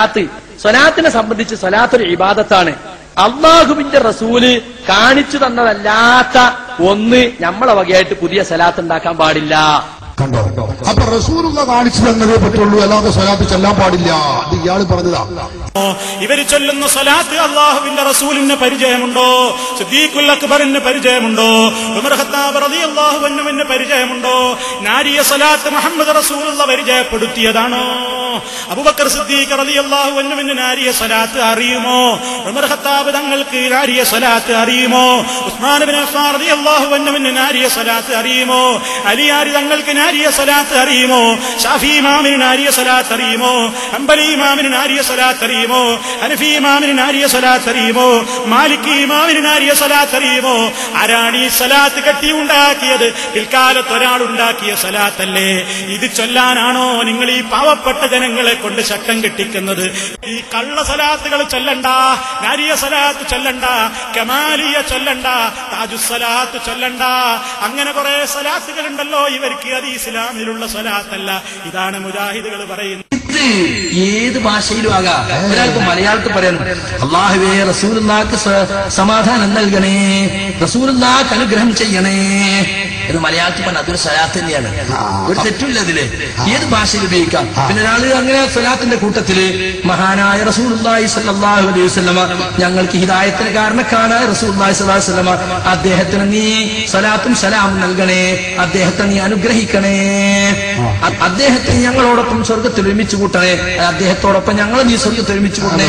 സ്വലാത്ത് സ്വലാത്തിനെ സംബന്ധിച്ച് സ്വലാത്ത് ഒരു ഇബാദത്താണ്. അള്ളാഹുവിന്റെ റസൂൽ കാണിച്ചു തന്നതല്ലാത്ത ഒന്ന് നമ്മളെ വകയായിട്ട് പുതിയ സ്വലാത്ത് ഉണ്ടാക്കാൻ പാടില്ല. കണ്ടോ അപ്പൊ റസൂലുള്ള കാണിച്ചു തന്നതേ പറ്റുള്ളൂ അല്ലാതെ സ്വലാത്ത് ചെല്ലാൻ പാടില്ല. അത് ഇയാൾ പറഞ്ഞതാ. ഇവർ ചൊല്ലുന്ന സ്വലാത്ത് അള്ളാഹുവിന്റെ റസൂലിന് പരിചയമുണ്ടോ? സിദ്ദീഖുൽ അക്ബറിന് പരിചയമുണ്ടോ? ഉമർ ഖത്താബ് റളിയല്ലാഹു അൻഹുവിന് പരിചയമുണ്ടോ? നാരിയ സ്വലാത്ത് മുഹമ്മദ് റസൂലുള്ള പരിചയപ്പെടുത്തിയതാണോ? അബൂബക്കർ സിദ്ദീഖ് റളിയല്ലാഹു അൻഹുവിന് നാരിയ സ്വലാത്ത് അറിയുമോ? ഉമർ ഖത്താബ് തങ്ങൾക്ക് നാരിയ സ്വലാത്ത് അറിയുമോ? ഉസ്മാൻ ബിൻ അഫ്ഫാൻ റളിയല്ലാഹു അൻഹുവിന് നാരിയ സ്വലാത്ത് അറിയുമോ? അലിയാരി തങ്ങൾക്ക് നാരിയ സ്വലാത്ത് അറിയുമോ ഷാഫി ഇമാമിന് നാരിയ സ്വലാത്ത് അറിയുമോ അമ്പലി ഇമാമിന് നാരിയ സ്വലാത്ത് അറിയുമോ അനഫി ഇമാമിന് നാരിയ സ്വലാത്ത് അറിയുമോ മാലിക് ഇമാമിന് നാരിയ സ്വലാത്ത് അറിയുമോ ആരാണ് ഈ സ്വലാത്ത് കെട്ടി ഉണ്ടാക്കിയത് പിൽക്കാലത്ത് ഒരാൾ ഉണ്ടാക്കിയ സ്വലാത്തല്ലേ ഇത് ചൊല്ലാനാണോ നിങ്ങൾ ഈ പാവപ്പെട്ട ജനങ്ങളെ കൊണ്ട് ശക്തം കെട്ടിക്കുന്നത്? ഈ കള്ള സലാത്തുകൾ ചൊല്ലണ്ട നാരിയ സലാത്ത് ചൊല്ലണ്ട കമാലിയ ചൊല്ലണ്ട താജു സ്വലാത്ത് ചൊല്ലണ്ട. അങ്ങനെ കുറെ സലാത്തുകൾ ഉണ്ടല്ലോ ഇവർക്ക് അത് ഇസ്ലാമിലുള്ള സ്വലാത്തല്ല. ഇതാണ് മുജാഹിദുകൾ പറയുന്നത്. ഏത് ഭാഷയിലും ആകാം. ഒരാൾക്ക് മലയാളത്തിൽ പറയണം അള്ളാഹുവേ റസൂലുള്ളാക്ക് സമാധാനം നൽകണേ. റസൂലുള്ളാക്ക് അനുഗ്രഹം ചെയ്യണേ. എന്ന് മലയാളത്തിൽ പറഞ്ഞ അതൊരു സലാത്ത് തന്നെയാണ് ഒരു തെറ്റില്ല അതിൽ. ഏത് ഭാഷയിൽ ഉപയോഗിക്കാം? പിന്നെ ഒരാൾ അങ്ങനെ സലാത്തിന്റെ കൂട്ടത്തിൽ മഹാനായ റസൂലുള്ളാഹി സ്വല്ലല്ലാഹു അലൈഹി ഞങ്ങൾക്ക് ഹിതായത്തിന് കാരണക്കാരായ സ്വല്ലല്ലാഹു അലൈഹി വസല്ലമ അദ്ദേഹത്തിന് നീ സലാത്തും സലാമും നൽകണേ. അദ്ദേഹത്തെ നീ അനുഗ്രഹിക്കണേ. അദ്ദേഹത്തിന് അദ്ദേഹത്തെ ഞങ്ങളോടൊപ്പം സ്വർഗത്തിൽ ഒരുമിച്ച് കൂട്ടണേ. അദ്ദേഹത്തോടൊപ്പം ഞങ്ങൾ നീ സ്വർഗത്തിൽ ഒരുമിച്ച് കൂട്ടണേ.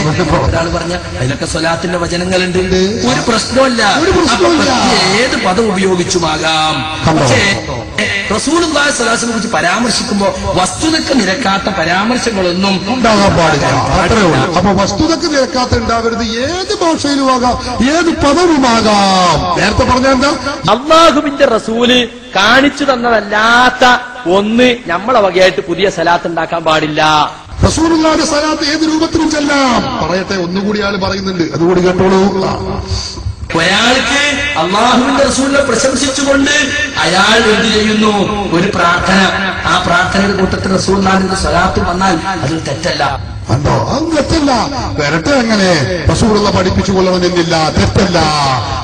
ഒരാൾ പറഞ്ഞ അതിലൊക്കെ സ്വലാത്തിന്റെ വചനങ്ങളുണ്ട്. ഒരു പ്രശ്നമല്ല ഏത് പദം ഉപയോഗിച്ചുമാകാം? പക്ഷേ റസൂലുള്ളാഹി സ്വലാസിനെ കുറിച്ച് പരാമർശിക്കുമ്പോ വസ്തുതക്ക് നിരക്കാത്ത പരാമർശങ്ങളൊന്നും ഉണ്ടാകാൻ പാടില്ല അത്രേ ഉള്ളൂ. അപ്പൊ വസ്തുതക്ക് നിരക്കാത്ത ഉണ്ടാവരുത്. ഏത് ഭാഷയിലും ആകാം ഏത് പദവുമാകാം. നേരത്തെ പറഞ്ഞ എന്താ? അള്ളാഹുവിന്റെ റസൂൽ കാണിച്ചു തന്നതല്ലാത്ത ഒന്ന് നമ്മളെ വകയായിട്ട് പുതിയ സലാത്ത് ഉണ്ടാക്കാൻ പാടില്ല. റസൂലുള്ളാന്റെ സലാത്ത് ഏത് രൂപത്തിലും ചെല്ലാം. പറയട്ടെ ഒന്നുകൂടി ആൾ പറയുന്നുണ്ട്. അതുകൂടി കേട്ടോളൂ. ഒരാൾക്ക് അള്ളാഹുവിന്റെ റസൂലിനെ പ്രശംസിച്ചുകൊണ്ട് അയാൾ എന്ത് ചെയ്യുന്നു? ഒരു പ്രാർത്ഥന. ആ പ്രാർത്ഥനയുടെ കൂട്ടത്തിൽ റസൂലിന്റെ സ്വലാത്ത് വന്നാൽ അതിൽ തെറ്റല്ല. അത് തെറ്റല്ല. വരട്ടെ എങ്ങനെ? റസൂറുള്ള പഠിപ്പിച്ചു കൊള്ളണമെന്നില്ല തെറ്റല്ല.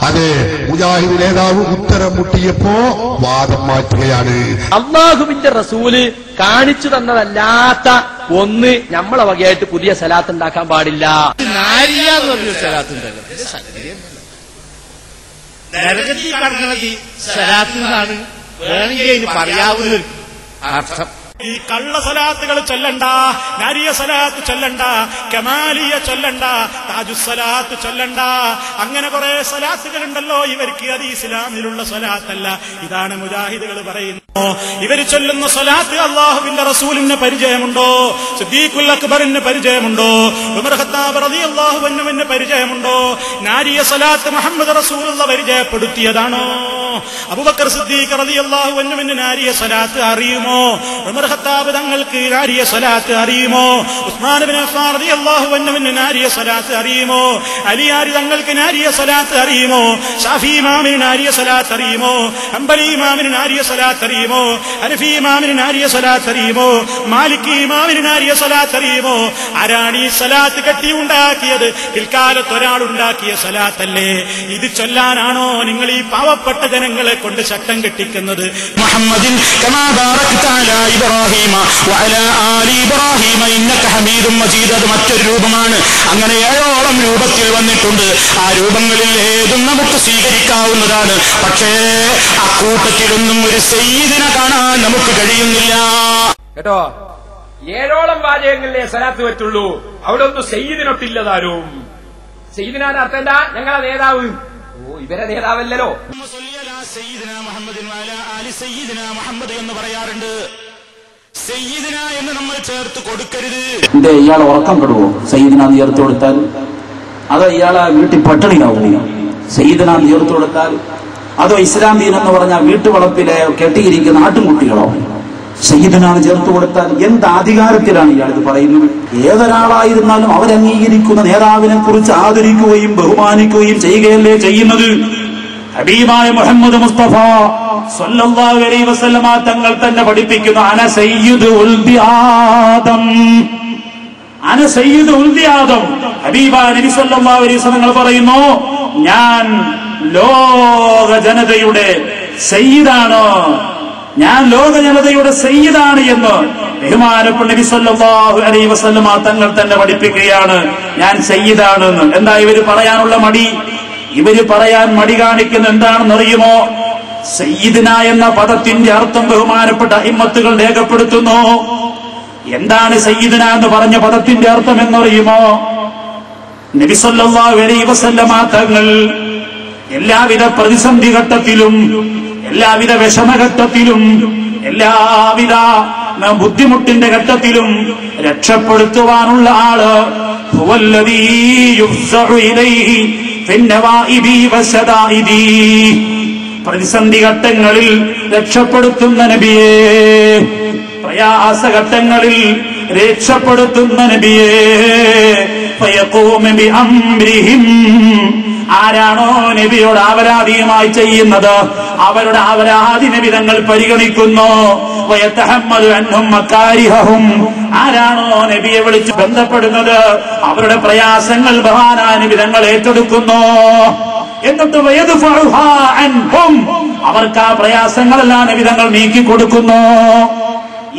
അതെ മുജാഹിദ് നേതാവ് ഉത്തരം മുട്ടിയപ്പോ വാദം മാറ്റുകയാണ്. അള്ളാഹുവിന്റെ റസൂൽ കാണിച്ചു തന്നതല്ലാത്ത ഒന്ന് നമ്മളെ വകയായിട്ട് പുതിയ സലാത്ത് ഉണ്ടാക്കാൻ പാടില്ല. നാരിയ എന്ന് പറഞ്ഞൊരു സ്ഥലത്തുണ്ടല്ലോ നരകത്തിൽ കടക്കുന്നത് സ്ഥലത്തുനിന്നാണ് വേണമെങ്കിൽ അതിന് പറയാവുന്ന അർത്ഥം. ഈ കള്ള സലാത്തുകൾ ചൊല്ലണ്ട നാരിയ സലാത്ത് ചൊല്ലണ്ട കമാലിയ ചൊല്ലണ്ട താജു സലാത്ത് ചൊല്ലണ്ട. അങ്ങനെ കുറെ സലാത്തുകൾ ഉണ്ടല്ലോ ഇവർക്ക് അത് ഇസ്ലാമിലുള്ള സലാത്തല്ല. ഇതാണ് മുജാഹിദുകൾ പറയുന്നത് ഇവർ ചൊല്ലുന്ന സലാത്ത് അള്ളാഹുവിന്റെ റസൂലിന് പരിചയമുണ്ടോ? സിദ്ദീഖുൽ അക്ബറിന് പരിചയമുണ്ടോ? ഉമർ ഖത്താബ് അൻഹുവിന് പരിചയമുണ്ടോ? നാരിയ സലാത്ത് മുഹമ്മദ് റസൂലുള്ള പരിചയപ്പെടുത്തിയതാണോ? അബുബക്കർ സിദ്ദീഖ് റതി അള്ളാഹുവിന് നാരിയ സലാത്ത് അറിയുമോ? ഉമർ ഖത്താബ് തങ്ങൾക്ക് ആര്യ സ്വലാത്ത് അറിയുമോ? ഉസ്മാൻ ബിൻ അഫ്ഫാൻ റളിയല്ലാഹു അൻഹുവിന് നാരിയ സലാത്ത് അറിയുമോ? ആരി തങ്ങൾക്ക് നാരിയ സ്വലാത്ത് അറിയുമോ? ഷാഫി ഇമാമിന് നാരിയ സ്വലാത്ത് അറിയുമോ? അംബലി ഇമാമിന് നാരിയ സ്വലാത്ത് അറിയുമോ? ഹനഫി ഇമാമിന് നാരിയ സ്വലാത്ത് അറിയുമോ? മാലിക് ഇമാമിന് നാരിയ സ്വലാത്ത് അറിയുമോ? ആരാണ് ഈ സ്വലാത്ത് കെട്ടി ഉണ്ടാക്കിയത്? പിൽക്കാലത്ത് ഒരാൾ ഉണ്ടാക്കിയ സലാത്തല്ലേ ഇത് ചൊല്ലാനാണോ നിങ്ങൾ ഈ പാവപ്പെട്ട ജനങ്ങളെ കൊണ്ട് ശക്തം കെട്ടിക്കുന്നത്? മുഹമ്മദിൻ അലാ ഇബ്രാഹീമ. ആലി ഇബ്രാഹിമ. ഇന്നക ഹമീദും മജീദ് അത് മറ്റൊരു രൂപമാണ്. അങ്ങനെ ഏഴോളം രൂപത്തിൽ വന്നിട്ടുണ്ട്. ആ രൂപങ്ങളിൽ ഏതും നമുക്ക് സ്വീകരിക്കാവുന്നതാണ്. പക്ഷേ ആ അക്കൂട്ടത്തിലൊന്നും ഒരു സയ്യിദിനെ കാണാൻ നമുക്ക് കഴിയുന്നില്ല. കേട്ടോ? ഏഴോളം വാചകങ്ങളിലെ സലാത്ത് പറ്റുള്ളൂ. അവിടെ ഒന്നും സെയ്ദിനൊട്ടില്ലതാരും സെയ്ദിനാണ് അർത്ഥം എന്താ? ഞങ്ങളെ നേതാവ്. ഓ ഇവരെ നേതാവല്ലല്ലോ. മുഹമ്മദ് എന്ന് പറയാറുണ്ട്. എന്ന് നമ്മൾ ചേർത്ത് കൊടുക്കരുത്. എന്റെ ഇയാൾ ഉറക്കം കെടുവോ? സയ്യിദിന നീർത്ത് കൊടുത്താൽ? അതോ ഇയാളെ വീട്ടിൽ പട്ടിണിയാവും? സയ്യിദിന നീർത്ത് കൊടുത്താൽ? അതോ ഇസ്ലാം ദീൻ എന്ന് പറഞ്ഞാൽ വീട്ടുവളപ്പിലെ കെട്ടിയിരിക്കുന്ന ആട്ടുംകുട്ടികളോ? സയ്യിദിനാണ് ചേർത്ത് കൊടുത്താൽ എന്ത് അധികാരത്തിലാണ് ഇയാൾ ഇത് പറയുന്നത്? ഏതൊരാളായിരുന്നാലും അവരംഗീകരിക്കുന്ന നേതാവിനെ കുറിച്ച് ആദരിക്കുകയും ബഹുമാനിക്കുകയും ചെയ്യുകയല്ലേ ചെയ്യുന്നത്? ഹബീബായ മുഹമ്മദ് മുസ്തഫ സല്ലല്ലാഹു അലൈഹി വസല്ലമ തങ്ങൾ തന്നെ പഠിപ്പിക്കുന്നു അന സയ്യിദ് ഉൽബി ആദം. അന സയ്യിദ് ഉൽദിയാദം ഹബീബ നബി സല്ലല്ലാഹു അലൈഹി വസല്ലമ പറയുന്നു ഞാൻ ലോക ജനതയുടെ സയ്യിദാണ്. ഞാൻ ലോക ജനതയുടെ സയ്യിദാണ് എന്ന് ബഹുമാനപ്പെട്ട നബി സല്ലല്ലാഹു അലൈഹി വസല്ലമ തങ്ങൾ തന്നെ പഠിപ്പിക്കുകയാണ് ഞാൻ സയ്യിദാണെന്ന്. എന്താ ഇവർ പറയാനുള്ള മടി? ഇവർ പറയാൻ മടി കാണിക്കുന്ന എന്താണെന്ന് അറിയുമോ സയ്യിദിന എന്ന പദത്തിന്റെ അർത്ഥം ബഹുമാനപ്പെട്ട ഹിമ്മത്തുകൾ രേഖപ്പെടുത്തുന്നു. എന്താണ് സയ്യിദിന എന്ന് പറഞ്ഞ പദത്തിന്റെ അർത്ഥം എന്നറിയുമോ? നബിസല്ലാഹു തങ്ങൾ എല്ലാവിധ പ്രതിസന്ധി ഘട്ടത്തിലും എല്ലാവിധ വിഷമഘട്ടത്തിലും എല്ലാവിധ ബുദ്ധിമുട്ടിന്റെ ഘട്ടത്തിലും രക്ഷപ്പെടുത്തുവാനുള്ള ആൾ ഹുവല്ലദീ യുഫ്സഉ ഇലൈഹി ഫിന്നവാഇബി വശദാഇദി പ്രതിസന്ധി ഘട്ടങ്ങളിൽ രക്ഷപ്പെടുത്തുന്ന നബിയേ. പ്രയാസഘട്ടങ്ങളിൽ രക്ഷപ്പെടുത്തുന്ന നബിയേ. ആരാണോ നബിയോട് അപരാധിയുമായി ചെയ്യുന്നത്? അവരുടെ അപരാധി നബി തങ്ങൾ പരിഗണിക്കുന്നു. ആരാണോ നബിയെ വിളിച്ച് ബന്ധപ്പെടുന്നത്? അവരുടെ പ്രയാസങ്ങൾ ബഹാനാ നബി തങ്ങൾ ഏറ്റെടുക്കുന്നു. എന്നിട്ട് അവർക്ക് ആ പ്രയാസങ്ങളെല്ലാം വിധങ്ങൾ തങ്ങൾ നീക്കി കൊടുക്കുന്നു.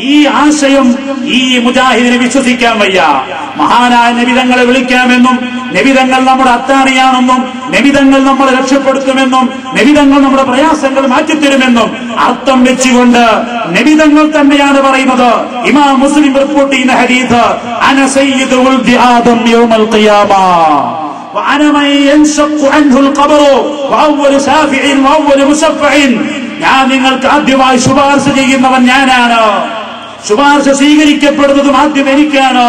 ഈ ആശയം ഈ മുജാഹിദിനെ വിശ്വസിക്കാൻ വയ്യ. മഹാനായ നബിതങ്ങളെ വിളിക്കാമെന്നും നബിതങ്ങൾ നമ്മുടെ അത്താണിയാണെന്നും നബിതങ്ങൾ നമ്മളെ രക്ഷപ്പെടുത്തുമെന്നും നബിതങ്ങൾ നമ്മുടെ പ്രയാസങ്ങൾ മാറ്റിത്തരുമെന്നും അർത്ഥം വെച്ചുകൊണ്ട് നബിതങ്ങൾ തന്നെയാണ് പറയുന്നത്. ഇമാം മുസ്ലിം റിപ്പോർട്ട് ചെയ്യുന്ന ഹദീസ് അന സയ്യിദു ഉൽദി ആദം യൗമൽ ഖിയാമ. وأنا من ينشق عنه القبر وأول شافع وأول مشفع ഞാൻ നിങ്ങൾക്ക് ആദ്യമായി ശുപാർശ ചെയ്യുന്നവൻ ഞാനാണ് ശുപാർശ സ്വീകരിക്കപ്പെടുന്നതും ആദ്യം എനിക്കാണ്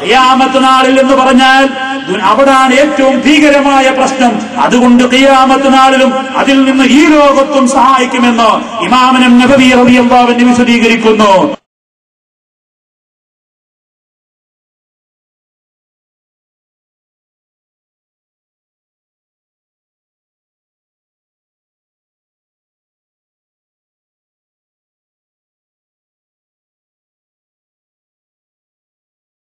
ഖിയാമത്ത് നാളിൽ എന്ന് പറഞ്ഞാൽ ദു- അവിടാണ് ഏറ്റവും ഭീകരമായ പ്രശ്നം അതുകൊണ്ട് ഖിയാമത്ത് നാളിലും അതിൽ നിന്ന് ഈ ലോകത്തും സഹായിക്കുമെന്ന് ഇമാമനം നബവി റളിയല്ലാഹു അൻഹു വിശദീകരിക്കുന്നു